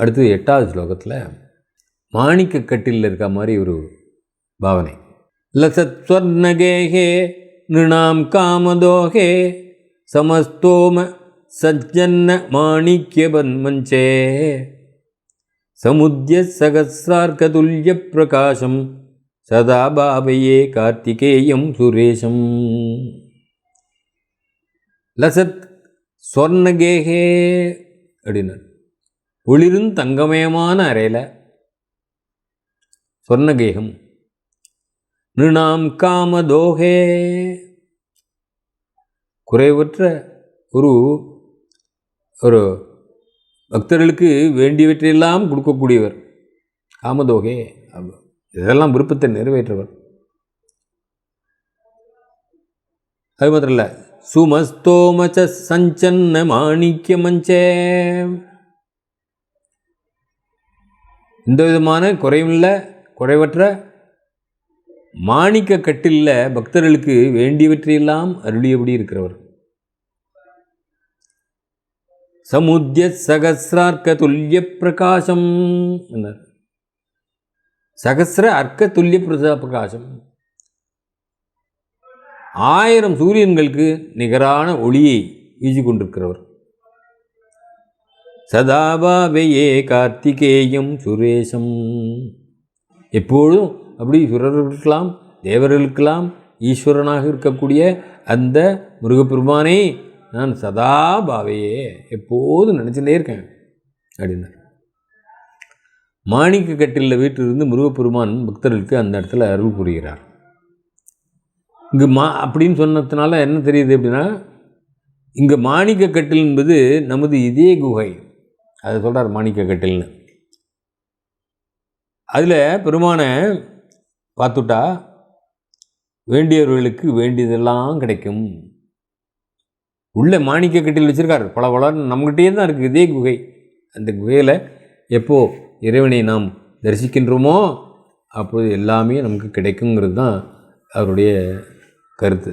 அடுத்து எட்டாவது ஸ்லோகத்தில் மாணிக்க கட்டிலில் இருக்க மாதிரி ஒரு பாவனை. லசத் ஸ்வர்ணகேகே நிருணாம் காமதோகே சமஸ்தோம சஜ்ஜன்ன மாணிக்யபன்மஞ்சே. சமுத்திய சகசிரார்க்கதுல்ய பிரகாசம் சதா பாபையே கார்த்திகேயம் சுரேஷம். லசத் சொர்ணகேகே அப்படின்னார். ஒளிரும் தங்கமயமான அறையில் சொர்ணகேகம். நிருணாம் காமதோகே. குறைவற்ற ஒரு ஒரு பக்தர்களுக்கு வேண்டியவற்றையெல்லாம் கொடுக்கக்கூடியவர் காமதோகே. இதெல்லாம் விருப்பத்தை நிறைவேற்றவர். அது மாத்திரம் இல்லை சுமஸ்தோமச்ச சஞ்சன்ன மாணிக்ய எந்த விதமான குறைவில்ல குறைவற்ற மாணிக்க கட்டிலில் பக்தர்களுக்கு வேண்டியவற்றையெல்லாம் அருளியபடி இருக்கிறவர். சமுத்திய சகசிரார்க்க துல்லிய பிரகாசம் என்றார். சகசிர அர்க்க துல்லிய பிரகாசம். ஆயிரம் சூரியன்களுக்கு நிகரான ஒளியை வீசிக் கொண்டிருக்கிறவர் சதாபாவையே கார்த்திகேயம் சுரேஷம் எப்பொழுதும் அப்படி சுரர்களுக்கெல்லாம் தேவர்களுக்கெல்லாம் ஈஸ்வரனாக இருக்கக்கூடிய அந்த முருகப்பெருமானே நான் சதா பாவையே எப்போதும் நினச்சிட்டே இருக்கேன் அப்படின்னார். மாணிக்க கட்டிலில் வீட்டிலிருந்து முருகப்பெருமான் பக்தர்களுக்கு அந்த இடத்துல அருள் புரிகிறார். இங்கு மா அப்படின்னு சொன்னதுனால என்ன தெரியுது அப்படின்னா இங்கே மாணிக்க கட்டில் என்பது நமது இதே குகை. அதை சொல்கிறார் மாணிக்க கட்டில்னு. அதில் பெருமானை பார்த்துட்டா வேண்டியவர்களுக்கு வேண்டியதெல்லாம் கிடைக்கும். உள்ளே மாணிக்க கட்டில் வச்சுருக்காரு. பல பலன்னு நம்மகிட்டே தான் இருக்குது இதே குகை. அந்த குகையில் எப்போ இறைவனை நாம் தரிசிக்கின்றோமோ அப்போது எல்லாமே நமக்கு கிடைக்குங்கிறது தான் அவருடைய கருத்து.